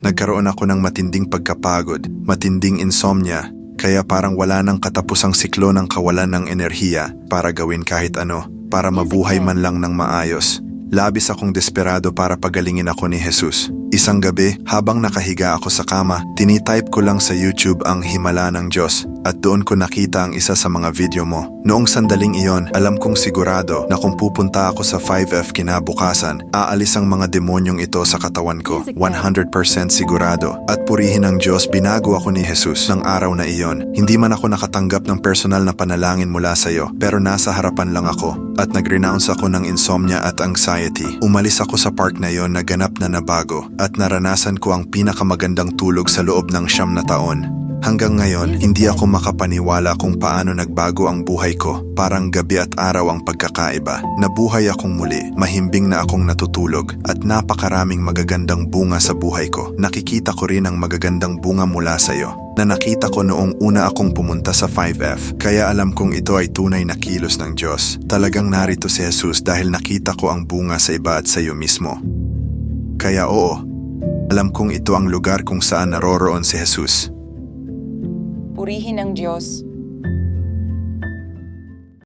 Nagkaroon ako ng matinding pagkapagod, matinding insomnia, kaya parang wala nang katapusang siklo ng kawalan ng enerhiya para gawin kahit ano, para mabuhay man lang ng maayos. Labis akong desperado para pagalingin ako ni Jesus. Isang gabi, habang nakahiga ako sa kama, tinitype ko lang sa YouTube ang himala ng Diyos at doon ko nakita ang isa sa mga video mo. Noong sandaling iyon, alam kong sigurado na kung pupunta ako sa 5F kinabukasan, aalis ang mga demonyong ito sa katawan ko. 100% sigurado. At purihin ng Diyos, binago ako ni Jesus ng araw na iyon. Hindi man ako nakatanggap ng personal na panalangin mula sa iyo, pero nasa harapan lang ako at nag-renounce ako ng insomnia at anxiety. Umalis ako sa park na yon na ganap na nabago at naranasan ko ang pinakamagandang tulog sa loob ng siyam na taon. Hanggang ngayon, hindi ako makapaniwala kung paano nagbago ang buhay ko. Parang gabi at araw ang pagkakaiba. Nabuhay akong muli, mahimbing na akong natutulog, at napakaraming magagandang bunga sa buhay ko. Nakikita ko rin ang magagandang bunga mula sa iyo na nakita ko noong una akong pumunta sa 5F, kaya alam kong ito ay tunay na kilos ng Diyos. Talagang narito si Jesus dahil nakita ko ang bunga sa iba at sa iyo mismo. Kaya oo, alam kong ito ang lugar kung saan naroroon si Jesus. Purihin ang Diyos.